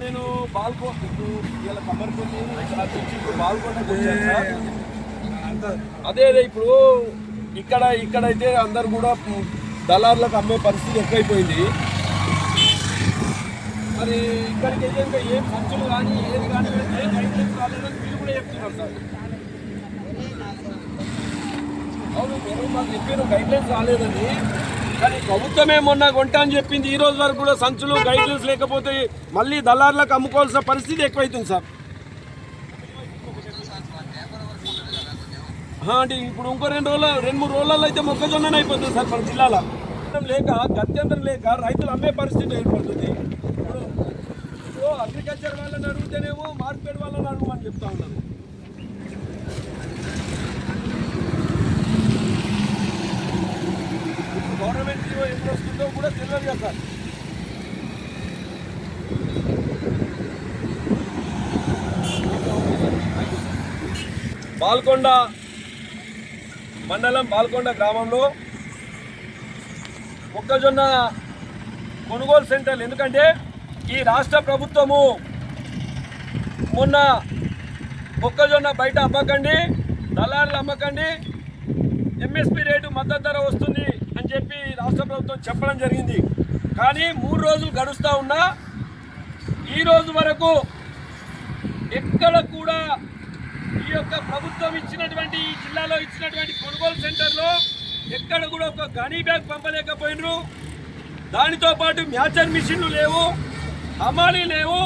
నేను బాల్కోట్ ఇలా కమర్కొని ఇప్పుడు బాల్కోట్ అదే అదే ఇప్పుడు ఇక్కడ ఇక్కడైతే అందరు కూడా దళార్లకు అమ్మే పరిస్థితి ఎక్కువైపోయింది. మరి ఇక్కడికి వెళ్ళాక ఏం సంచులు కానీ ఏది కానీ ఏం ఐటమ్స్ రాలేదని మీరు కూడా చెప్తున్నారు సార్. అవును మీరు మాకు చెప్పారు గైడ్లైన్స్ రాలేదని. కానీ ప్రభుత్వమే మొన్న కొంటా అని చెప్పింది ఈ రోజు వరకు కూడా సంచులు గైడ్లైన్స్ లేకపోతే మళ్ళీ దళార్లకు అమ్ముకోవాల్సిన పరిస్థితి ఎక్కువైతుంది సార్. అంటే ఇప్పుడు ఇంకో రెండు రోజులు రెండు మూడు రోజులలో అయితే మొక్కజొన్న అయిపోతుంది సార్ మన జిల్లాలో. లేక గత్యంతరం లేక రైతులు అమ్మే పరిస్థితి ఏర్పడుతుంది. ఇప్పుడు అగ్రికల్చర్ వాళ్ళని అడిగితేనేమో మార్కెట్ వాళ్ళని అడుగుమని చెప్తా ఉన్నారు. గవర్నమెంట్ జీవో ఎప్పుడు వస్తుందో కూడా తెలియదు కదా. సార్ బాల్కొండ మండలం బాల్కొండ గ్రామంలో మొక్కజొన్న కొనుగోలు సెంటర్లు. ఎందుకంటే ఈ రాష్ట్ర ప్రభుత్వము మొన్న మొక్కజొన్న బయట అమ్మకండి దళారులు అమ్మకండి ఎంఎస్పి రేటు మద్దతు ధర వస్తుంది అని చెప్పి రాష్ట్ర ప్రభుత్వం చెప్పడం జరిగింది. కానీ మూడు రోజులు గడుస్తూ ఉన్నా ఈ రోజు వరకు ఎక్కడ కూడా ఈ యొక్క ప్రభుత్వం ఇచ్చినటువంటి ఈ జిల్లాలో ఇచ్చినటువంటి కొనుగోలు సెంటర్లో ఎక్కడ కూడా ఒక గనీ బ్యాగ్ పంపలేకపోయినరు. దానితో పాటు మ్యాచర్ మిషన్లు లేవు. హమాలీ లేవు.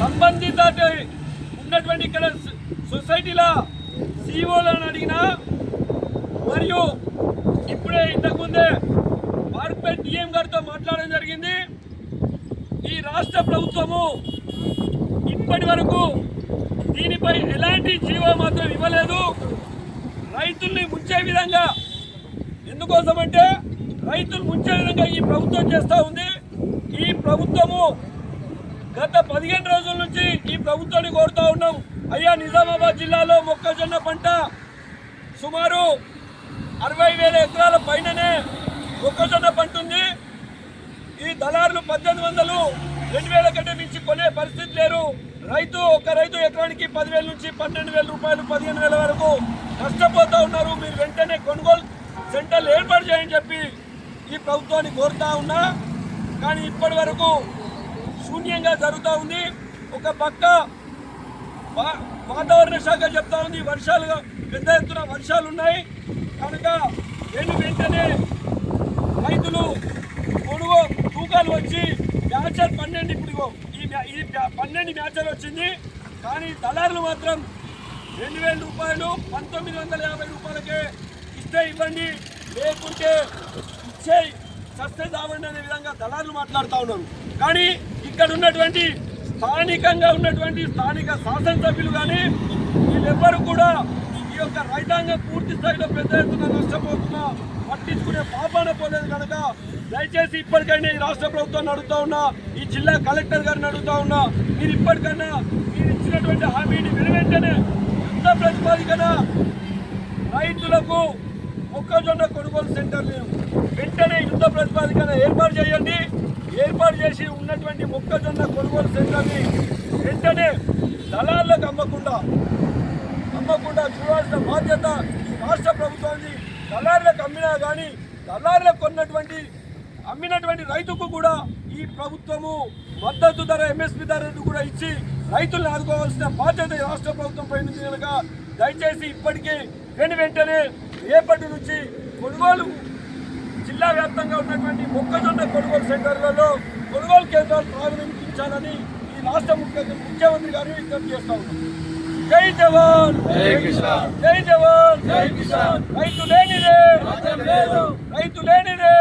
సంబంధిత ఉన్నటువంటి ఇక్కడ సొసైటీల సిఇఓలను అడిగినా మరియు ఇప్పుడే ఇంతకుముందే మార్కెట్ డిఎం గారితో మాట్లాడడం జరిగింది. ఈ రాష్ట్ర ప్రభుత్వము ఇప్పటి వరకు దీనిపై ఎలాంటి జీవో మాత్రం ఇవ్వలేదు. రైతుల్ని ముంచే విధంగా ఎందుకోసమంటే రైతులు ముంచే విధంగా ఈ ప్రభుత్వం చేస్తూ ఉంది. ఈ ప్రభుత్వము గత పదిహేను రోజుల నుంచి ఈ ప్రభుత్వాన్ని కోరుతా ఉన్నాం. అయ్యా నిజామాబాద్ జిల్లాలో మొక్కజొన్న పంట సుమారు అరవై వేల ఎకరాల పైననే మొక్కజొన్న పంట ఉంది. ఈ దళారులు పద్దెనిమిది వందలు రెండు వేల కంటే మించి కొనే పరిస్థితి లేరు. రైతు ఒక రైతు ఎకరానికి పదివేల నుంచి పన్నెండు వేల రూపాయలు పదిహేను వేల వరకు నష్టపోతూ ఉన్నారు. మీరు వెంటనే కొనుగోలు సెంటర్లు ఏర్పాటు చేయని చెప్పి ఈ ప్రభుత్వాన్ని కోరుతా ఉన్నా. కానీ ఇప్పటి వరకు శూన్యంగా జరుగుతూ ఉంది. ఒక పక్క వాతావరణ శాఖ చెప్తా ఉంది వర్షాలు పెద్ద ఎత్తున వర్షాలు ఉన్నాయి కనుక వెను వెంటనే రైతులు కొనుగో తూకాలు వచ్చి మ్యాచర్ పన్నెండు ఇప్పుడు ఈ ఈ పన్నెండు మ్యాచర్ వచ్చింది. కానీ దళారులు మాత్రం రెండు వేల రూపాయలు పంతొమ్మిది వందల యాభై రూపాయలకే ఇస్తే ఇవ్వండి. లేకుంటే ఇచ్చే సస్తే చావండి అనే విధంగా దళారులు మాట్లాడుతూ ఉన్నారు. కానీ ఇక్కడ ఉన్నటువంటి స్థానికంగా ఉన్నటువంటి స్థానిక శాసనసభ్యులు కానీ వీళ్ళెవ్వరూ కూడా ఈ యొక్క రైతాంగం పూర్తి స్థాయిలో పెద్ద ఎత్తున నష్టపోతున్నా పట్టించుకునే పాపాన పోలేదు కనుక దయచేసి ఇప్పటికైనా ఈ రాష్ట్ర ప్రభుత్వాన్ని అడుగుతా ఉన్నా ఈ జిల్లా కలెక్టర్ గారిని అడుగుతా ఉన్నా మీరు ఇప్పటికన్నా మీరు ఇచ్చినటువంటి హామీని వెనువెంటనే యుద్ధ ప్రతిపాదికన రైతులకు మొక్కజొన్న కొనుగోలు సెంటర్ని వెంటనే యుద్ధ ప్రతిపాదికన ఏర్పాటు చేయండి. ఏర్పాటు చేసి ఉన్నటువంటి మొక్కజొన్న కొనుగోలు సెంటర్ని వెంటనే దళాలకు అమ్మకుండా అమ్మకుండా చూడాల్సిన బాధ్యత ఈ రాష్ట్ర ప్రభుత్వాన్ని దళారులకు అమ్మినా కానీ దళారులకు కొన్నటువంటి అమ్మినటువంటి రైతుకు కూడా ఈ ప్రభుత్వము మద్దతు ధర ఎంఎస్పి ధరను కూడా ఇచ్చి రైతులను ఆదుకోవాల్సిన బాధ్యత రాష్ట్ర ప్రభుత్వం పైన కనుక దయచేసి ఇప్పటికే వెను వెంటనే రేపటి నుంచి కొనుగోలు జిల్లా వ్యాప్తంగా ఉన్నటువంటి మొక్కజొన్న కొనుగోలు సెంటర్లలో కొనుగోలు కేంద్రాలు ప్రారంభించాలని ఈ రాష్ట్ర ముఖ్య ముఖ్యమంత్రి గారు విజ్ఞప్తి చేస్తా ఉన్నారు. జై జవాన్! జై జవాన్! జై కిసాన్. రైతు లేనిదే. రైతు లేనిదే!